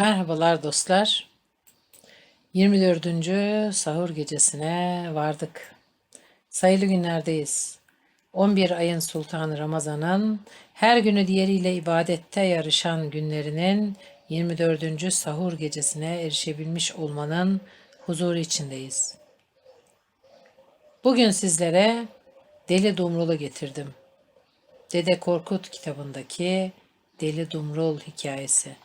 Merhabalar dostlar. 24. sahur gecesine vardık. Sayılı günlerdeyiz. 11 ayın sultanı Ramazan'ın her günü diğeriyle ibadette yarışan günlerinin 24. sahur gecesine erişebilmiş olmanın huzuru içindeyiz. Bugün sizlere Deli Dumrul'u getirdim. Dede Korkut kitabındaki Deli Dumrul hikayesi.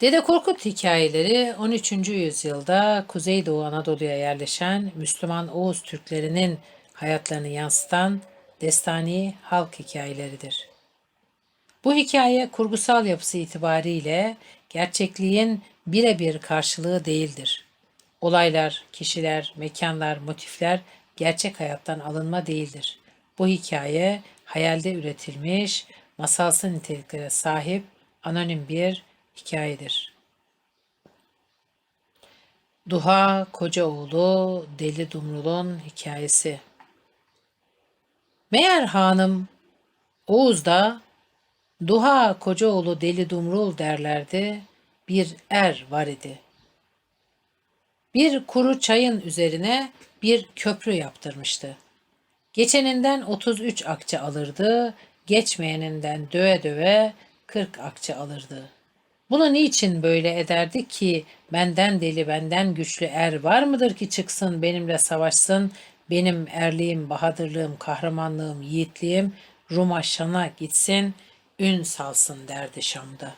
Dede Korkut hikayeleri 13. yüzyılda Kuzeydoğu Anadolu'ya yerleşen Müslüman Oğuz Türklerinin hayatlarını yansıtan destani halk hikayeleridir. Bu hikaye kurgusal yapısı itibariyle gerçekliğin birebir karşılığı değildir. Olaylar, kişiler, mekanlar, motifler gerçek hayattan alınma değildir. Bu hikaye hayalde üretilmiş, masalsı niteliklere sahip anonim bir hikayedir. Duha Kocaoğlu Deli Dumrul'un hikayesi. Meğer hanım Oğuz'da Duha Kocaoğlu Deli Dumrul derlerdi bir er var idi. Bir kuru çayın üzerine bir köprü yaptırmıştı. Geçeninden 33 akçe alırdı, geçmeyeninden döve döve 40 akçe alırdı. Bunu niçin böyle ederdi ki benden deli benden güçlü er var mıdır ki çıksın benimle savaşsın benim erliğim, bahadırlığım, kahramanlığım, yiğitliğim Rumaşan'a gitsin, ün salsın derdi Şam'da.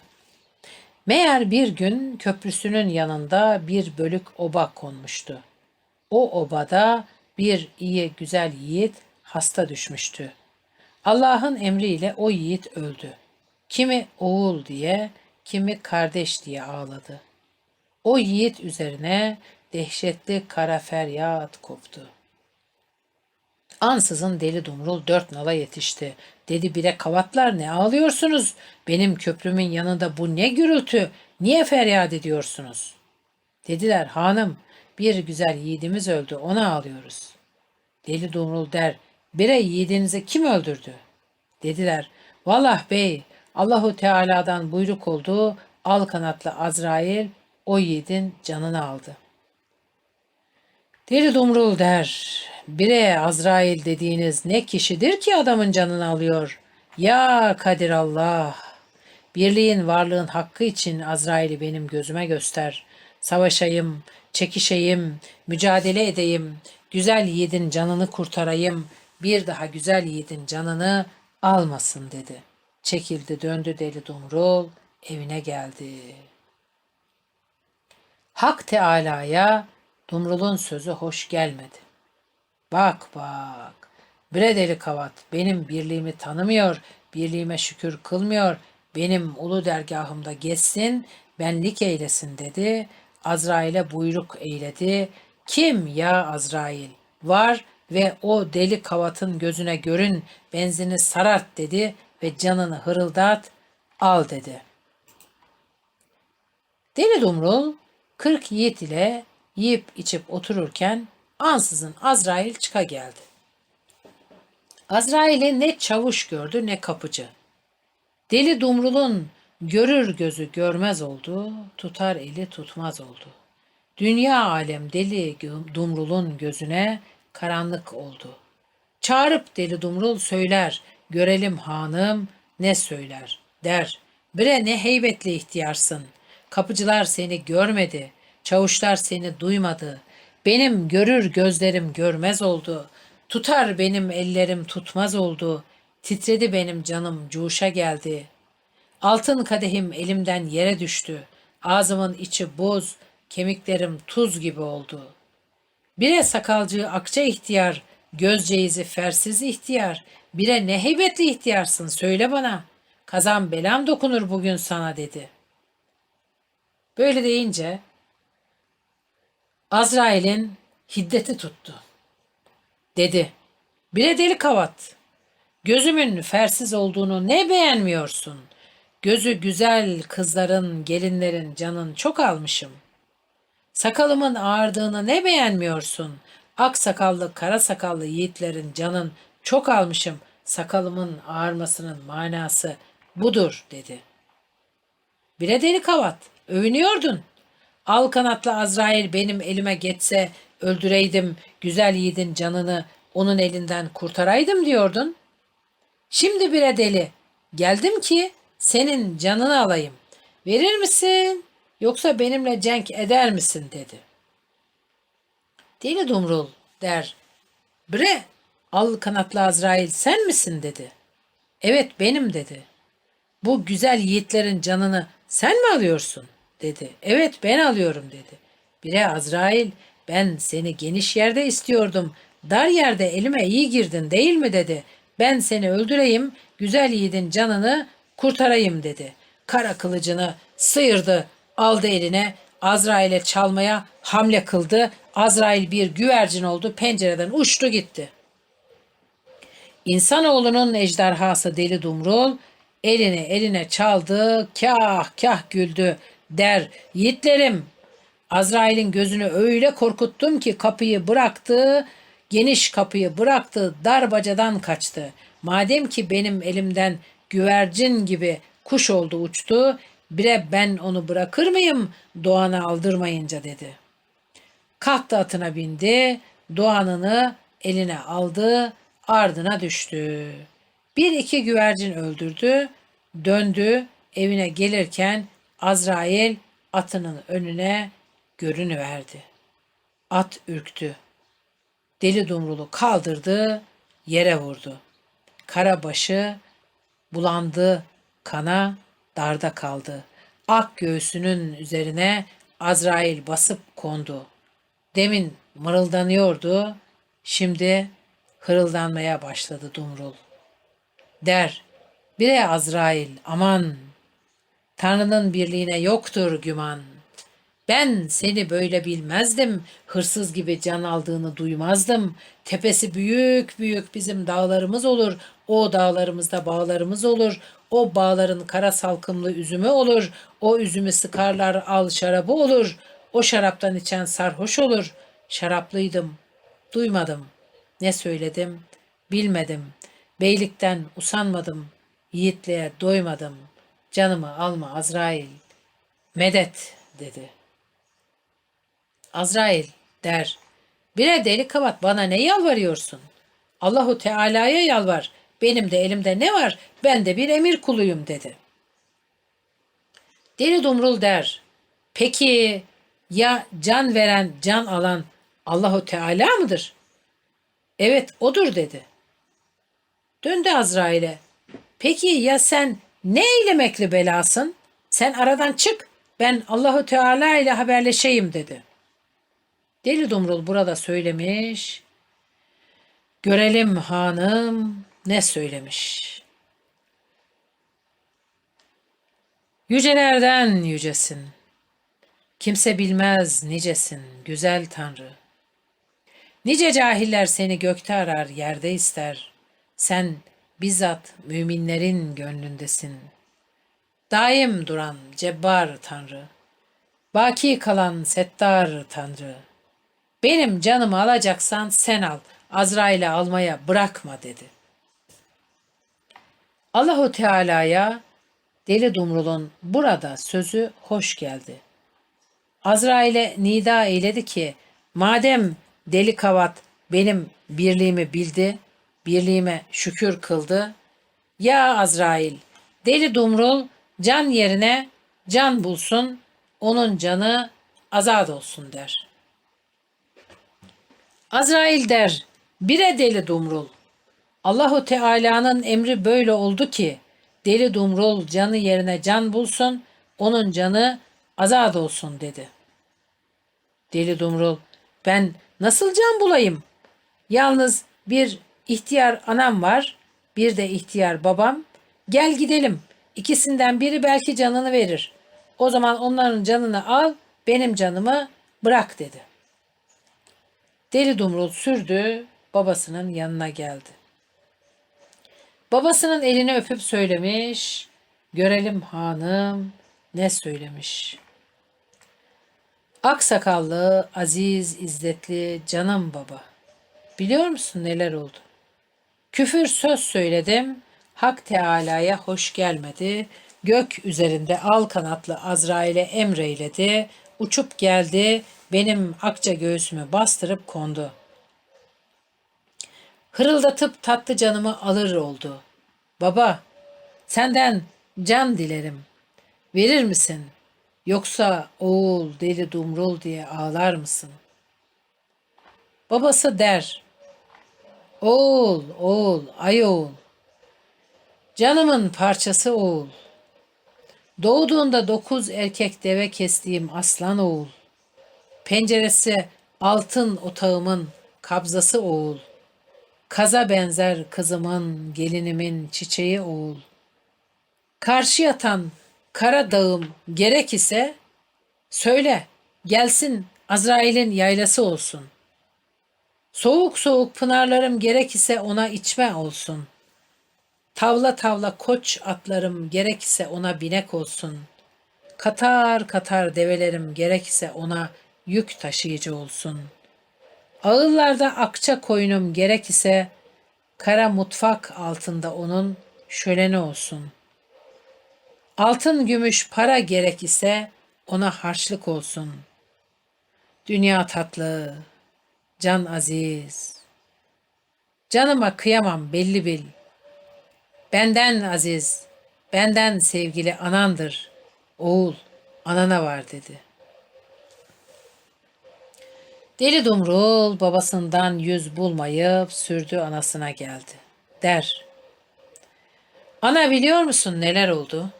Meğer bir gün köprüsünün yanında bir bölük oba konmuştu. O obada bir iyi güzel yiğit hasta düşmüştü. Allah'ın emriyle o yiğit öldü. Kimi oğul diye, kimi kardeş diye ağladı. O yiğit üzerine dehşetli kara feryat koptu. Ansızın deli dumrul dört nala yetişti. Dedi bire kavatlar ne ağlıyorsunuz? Benim köprümün yanında bu ne gürültü? Niye feryat ediyorsunuz? Dediler hanım bir güzel yiğidimiz öldü ona ağlıyoruz. Deli dumrul der bire yiğidinizi kim öldürdü? Dediler vallah bey Allahu Teala'dan buyruk olduğu al kanatlı Azrail o yiğidin canını aldı. Deli Dumrul der, bire Azrail dediğiniz ne kişidir ki adamın canını alıyor? Ya Kadir Allah! Birliğin varlığın hakkı için Azrail'i benim gözüme göster. Savaşayım, çekişeyim, mücadele edeyim, güzel yiğidin canını kurtarayım, bir daha güzel yiğidin canını almasın dedi.'' Çekildi döndü deli Dumrul evine geldi. Hak Teala'ya Dumrul'un sözü hoş gelmedi. Bak bak, bre deli kavat benim birliğimi tanımıyor, birliğime şükür kılmıyor, benim ulu dergahımda geçsin, benlik eylesin dedi. Azrail'e buyruk eyledi. Kim ya Azrail? Var ve o deli kavatın gözüne görün, benzini sarart dedi ve canını hırıldat, al dedi. Deli Dumrul kırk yiğit ile yiyip içip otururken ansızın Azrail çıka geldi. Azrail'i ne çavuş gördü ne kapıcı. Deli Dumrul'un görür gözü görmez oldu, tutar eli tutmaz oldu. Dünya alem deli Dumrul'un gözüne karanlık oldu. Çağırıp deli Dumrul söyler, Görelim hanım ne söyler der. Bre ne heybetli ihtiyarsın. Kapıcılar seni görmedi. Çavuşlar seni duymadı. Benim görür gözlerim görmez oldu. Tutar benim ellerim tutmaz oldu. Titredi benim canım cuşa geldi. Altın kadehim elimden yere düştü. Ağzımın içi buz, kemiklerim tuz gibi oldu. Bire sakalcı akça ihtiyar, gözceğizi fersiz ihtiyar, Bire ne heybetli ihtiyarsın söyle bana. Kazan belam dokunur bugün sana dedi. Böyle deyince Azrail'in hiddeti tuttu. Dedi. Bire deli kavat. Gözümün fersiz olduğunu ne beğenmiyorsun? Gözü güzel kızların, gelinlerin canın çok almışım. Sakalımın ağardığını ne beğenmiyorsun? Ak sakallı, kara sakallı yiğitlerin canın çok almışım, sakalımın ağarmasının manası budur dedi. Bire deli kavat. Övünüyordun. Al kanatlı Azrail benim elime geçse öldüreydim güzel yiğidin canını onun elinden kurtaraydım diyordun. Şimdi bire deli. Geldim ki senin canını alayım. Verir misin yoksa benimle cenk eder misin dedi. Deli Dumrul der. Bre al kanatlı Azrail sen misin dedi. Evet benim dedi. Bu güzel yiğitlerin canını sen mi alıyorsun dedi. Evet ben alıyorum dedi. Bire Azrail ben seni geniş yerde istiyordum. Dar yerde elime iyi girdin değil mi dedi. Ben seni öldüreyim, güzel yiğidin canını kurtarayım dedi. Kara kılıcını sıyırdı, aldı eline, Azrail'e çalmaya hamle kıldı. Azrail bir güvercin oldu, pencereden uçtu gitti. İnsanoğlunun ejderhası Deli Dumrul elini eline çaldı, kah kah güldü der. Yiğitlerim, Azrail'in gözünü öyle korkuttum ki kapıyı bıraktı, geniş kapıyı bıraktı, dar bacadan kaçtı. Madem ki benim elimden güvercin gibi kuş oldu uçtu, bire ben onu bırakır mıyım doğana aldırmayınca dedi. Kalktı atına bindi, doğanını eline aldı, ardına düştü. Bir iki güvercin öldürdü, döndü, evine gelirken Azrail atının önüne görünüverdi. At ürktü. Deli dumrulu kaldırdı, yere vurdu. Karabaşı bulandı, kana darda kaldı. Ak göğsünün üzerine Azrail basıp kondu. Demin mırıldanıyordu, şimdi hırıldanmaya başladı Dumrul. Der, bire Azrail aman, Tanrı'nın birliğine yoktur güman. Ben seni böyle bilmezdim, hırsız gibi can aldığını duymazdım. Tepesi büyük büyük bizim dağlarımız olur, o dağlarımızda bağlarımız olur, o bağların kara salkımlı üzümü olur, o üzümü sıkarlar al şarabı olur, o şaraptan içen sarhoş olur. Şaraplıydım, duymadım. Ne söyledim, bilmedim. Beylikten usanmadım, yiğitliğe doymadım. Canımı alma Azrail. Medet dedi. Azrail der. Bire deli kavat bana ne yalvarıyorsun? Allahu Teala'ya yalvar. Benim de elimde ne var? Ben de bir emir kuluyum dedi. Deli Dumrul der. Peki ya can veren, can alan Allahu Teala mıdır? Evet odur dedi. Döndü Azrail'e. Peki ya sen ne eylemekli belasın? Sen aradan çık. Ben Allahu Teala ile haberleşeyim dedi. Deli Dumrul burada söylemiş. Görelim hanım ne söylemiş. Yücelerden yücesin. Kimse bilmez nicesin güzel Tanrı. Nice cahiller seni gökte arar, yerde ister. Sen bizzat müminlerin gönlündesin. Daim duran cebbar Tanrı. Baki kalan settar Tanrı. Benim canımı alacaksan sen al. Azrail'e almaya bırakma dedi. Allahu Teala'ya Deli Dumrul'un burada sözü hoş geldi. Azrail'e nida eyledi ki madem deli kavat benim birliğimi bildi, birliğime şükür kıldı. Ya Azrail, deli Dumrul can yerine can bulsun, onun canı azad olsun der. Azrail der, bire deli Dumrul. Allahu Teala'nın emri böyle oldu ki, deli Dumrul canı yerine can bulsun, onun canı azad olsun dedi. Deli Dumrul, ben nasıl can bulayım? Yalnız bir ihtiyar anam var, bir de ihtiyar babam. Gel gidelim. İkisinden biri belki canını verir. O zaman onların canını al, benim canımı bırak dedi. Deli Dumrul sürdü, babasının yanına geldi. Babasının elini öpüp söylemiş, görelim hanım ne söylemiş. Aksakallı, aziz, izzetli, canım baba. Biliyor musun neler oldu? Küfür söz söyledim, Hak Teala'ya hoş gelmedi. Gök üzerinde al kanatlı Azrail'e emreyledi. Uçup geldi, benim akça göğsümü bastırıp kondu. Hırıldatıp tatlı canımı alır oldu. Baba, senden can dilerim. Verir misin? Yoksa oğul deli dumrul diye ağlar mısın? Babası der, Oğul, oğul, ay oğul. Canımın parçası oğul. Doğduğunda dokuz erkek deve kestiğim aslan oğul. Penceresi altın otağımın kabzası oğul. Kaza benzer kızımın, gelinimin çiçeği oğul. Karşı yatan kara dağım gerek ise söyle gelsin Azrail'in yaylası olsun. Soğuk soğuk pınarlarım gerek ise ona içme olsun. Tavla tavla koç atlarım gerek ise ona binek olsun. Katar katar develerim gerek ise ona yük taşıyıcı olsun. Ağıllarda akça koyunum gerek ise kara mutfak altında onun şöleni olsun. Altın gümüş para gerek ise ona harçlık olsun. Dünya tatlı, can aziz. Canıma kıyamam belli bil. Benden aziz, benden sevgili anandır. Oğul, anana var dedi. Deli Dumrul babasından yüz bulmayıp sürdü anasına geldi. Der. Ana biliyor musun neler oldu?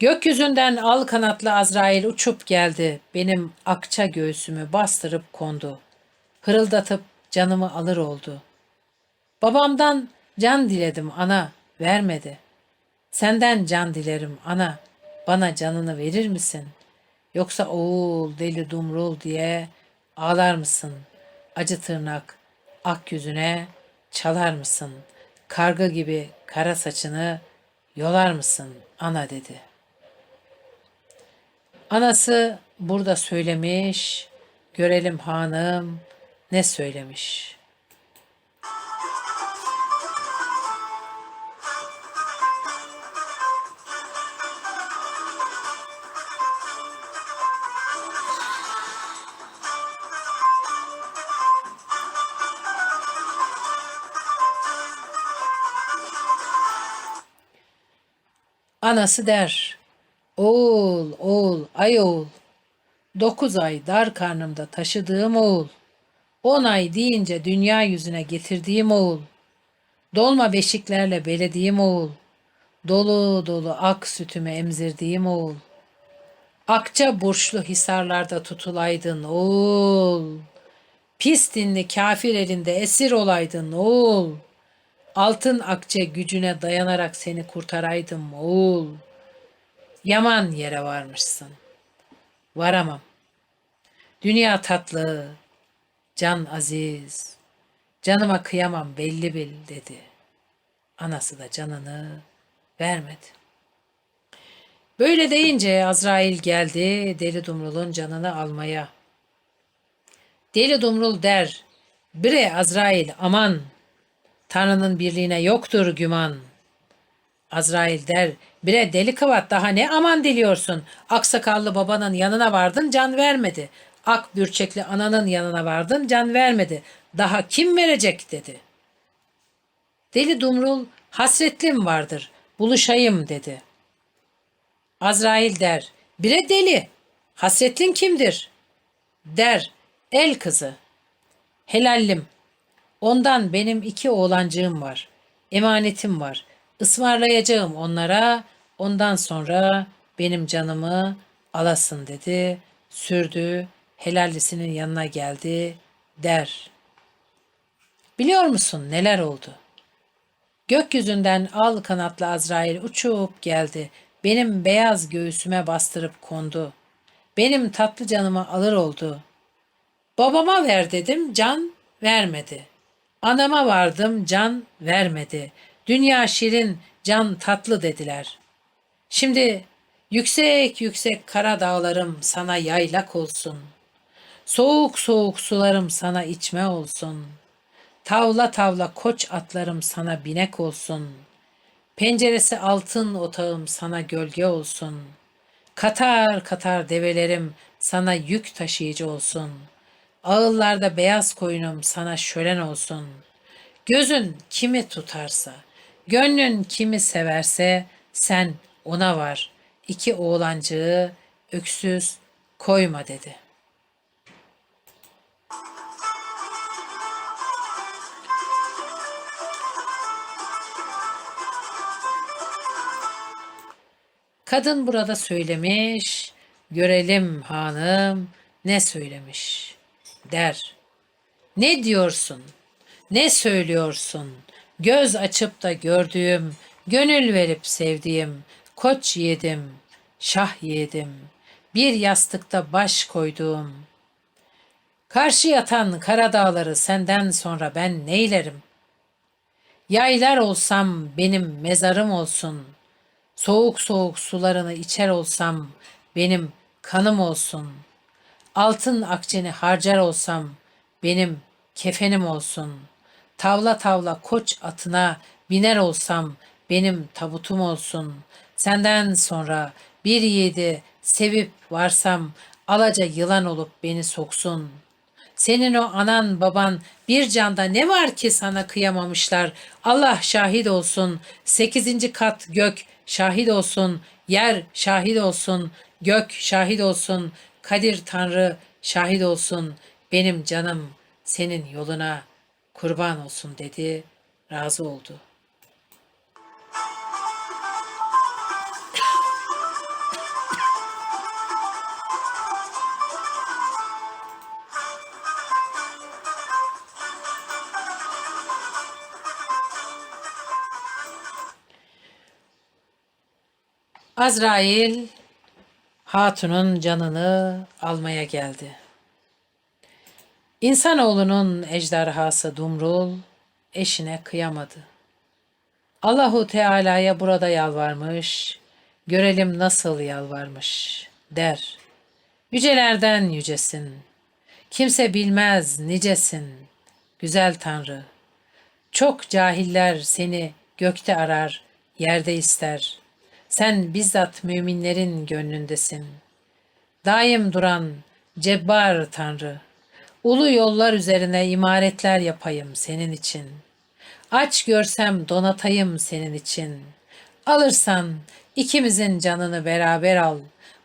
Gökyüzünden al kanatlı Azrail uçup geldi. Benim akça göğsümü bastırıp kondu. Hırıldatıp canımı alır oldu. Babamdan can diledim ana, vermedi. Senden can dilerim ana, bana canını verir misin? Yoksa oğul deli dumrul diye ağlar mısın? Acı tırnak ak yüzüne çalar mısın? Karga gibi kara saçını yolar mısın ana dedi. Anası burada söylemiş, görelim hanım ne söylemiş. Anası der, oğul, oğul, ay oğul, dokuz ay dar karnımda taşıdığım oğul, on ay deyince dünya yüzüne getirdiğim oğul, dolma beşiklerle belediğim oğul, dolu dolu ak sütümü emzirdiğim oğul, akça burçlu hisarlarda tutulaydın oğul, pis dinli kafir elinde esir olaydın oğul.'' Altın akçe gücüne dayanarak seni kurtaraydım oğul. Yaman yere varmışsın. Varamam. Dünya tatlı, can aziz. Canıma kıyamam belli bil dedi. Anası da canını vermedi. Böyle deyince Azrail geldi Deli Dumrul'un canını almaya. Deli Dumrul der, bre Azrail aman Tanrı'nın birliğine yoktur güman. Azrail der, bire deli kıvat daha ne aman diliyorsun. Aksakallı babanın yanına vardın can vermedi. Ak bürçekli ananın yanına vardın can vermedi. Daha kim verecek dedi. Deli Dumrul hasretlim vardır buluşayım dedi. Azrail der, bire deli, hasretlin kimdir? Der, el kızı, helallim, Ondan benim iki oğlancığım var. Emanetim var. Ismarlayacağım onlara. Ondan sonra benim canımı alasın dedi. Sürdü. Helallisinin yanına geldi. Der. Biliyor musun neler oldu? Gökyüzünden al kanatlı Azrail uçup geldi. Benim beyaz göğsüme bastırıp kondu. Benim tatlı canımı alır oldu. Babama ver dedim, can vermedi. Anama vardım can vermedi. Dünya şirin can tatlı dediler. Şimdi yüksek yüksek kara dağlarım sana yaylak olsun. Soğuk soğuk sularım sana içme olsun. Tavla tavla koç atlarım sana binek olsun. Penceresi altın otağım sana gölge olsun. Katar katar develerim sana yük taşıyıcı olsun. Ağıllarda beyaz koyunum sana şölen olsun. Gözün kimi tutarsa, gönlün kimi severse sen ona var. İki oğlancığı öksüz koyma dedi. Kadın burada söylemiş, görelim hanım ne söylemiş der. Ne diyorsun? Ne söylüyorsun? Göz açıp da gördüğüm, gönül verip sevdiğim, koç yedim, şah yedim, bir yastıkta baş koyduğum. Karşı yatan kara dağları senden sonra ben neylerim? Yaylar olsam benim mezarım olsun. Soğuk soğuk sularını içer olsam benim kanım olsun. Altın akçeni harcar olsam benim kefenim olsun. Tavla tavla koç atına biner olsam benim tabutum olsun. Senden sonra bir yiğidi sevip varsam alaca yılan olup beni soksun.'' Senin o anan baban bir canda ne var ki sana kıyamamışlar? Allah şahit olsun. Sekizinci kat gök şahit olsun. Yer şahit olsun. Gök şahit olsun. Kadir Tanrı şahit olsun. Benim canım senin yoluna kurban olsun dedi. Razı oldu. Azrail hatunun canını almaya geldi. İnsanoğlunun ejderhası Dumrul eşine kıyamadı. Allahu Teala'ya burada yalvarmış, görelim nasıl yalvarmış der. Yücelerden yücesin, kimse bilmez nicesin, güzel Tanrı. Çok cahiller seni gökte arar, yerde ister. Sen bizzat müminlerin gönlündesin. Daim duran cebbar Tanrı. Ulu yollar üzerine imaretler yapayım senin için. Aç görsem donatayım senin için. Alırsan ikimizin canını beraber al.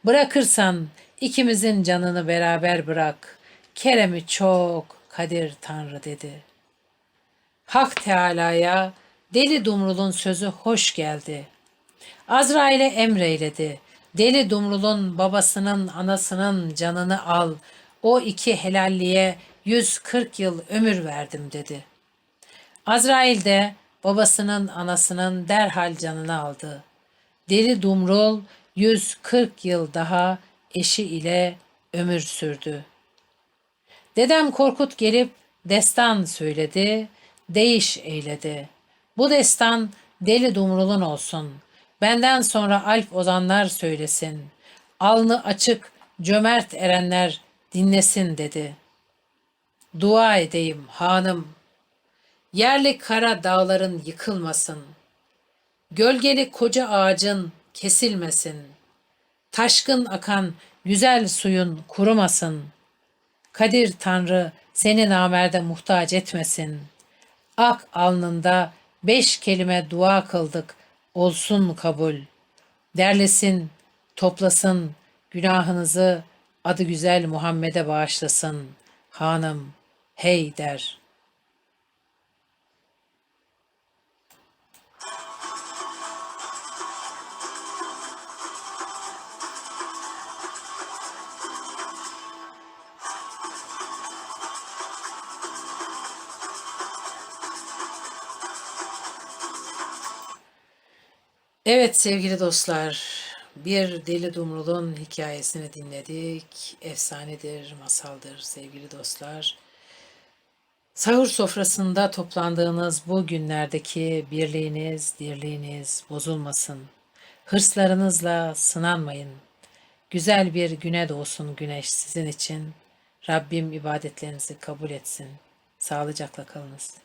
Bırakırsan ikimizin canını beraber bırak. Keremi çok Kadir Tanrı dedi. Hak Teala'ya Deli Dumrul'un sözü hoş geldi. Azrail'e emreyledi. Deli Dumrul'un babasının anasının canını al. O iki helalliye 140 yıl ömür verdim dedi. Azrail de babasının anasının derhal canını aldı. Deli Dumrul 140 yıl daha eşi ile ömür sürdü. Dedem Korkut gelip destan söyledi, değiş eyledi. Bu destan Deli Dumrul'un olsun. Benden sonra alp ozanlar söylesin. Alnı açık, cömert erenler dinlesin dedi. Dua edeyim hanım. Yerli kara dağların yıkılmasın. Gölgeli koca ağacın kesilmesin. Taşkın akan güzel suyun kurumasın. Kadir Tanrı seni namerde muhtaç etmesin. Ak alnında beş kelime dua kıldık.'' olsun kabul. Derlesin, toplasın, günahınızı adı güzel Muhammed'e bağışlasın. Hanım, hey der.'' Evet sevgili dostlar, bir Deli Dumrul'un hikayesini dinledik. Efsanedir, masaldır sevgili dostlar. Sahur sofrasında toplandığınız bu günlerdeki birliğiniz, dirliğiniz bozulmasın. Hırslarınızla sınanmayın. Güzel bir güne doğsun güneş sizin için. Rabbim ibadetlerinizi kabul etsin. Sağlıcakla kalınız.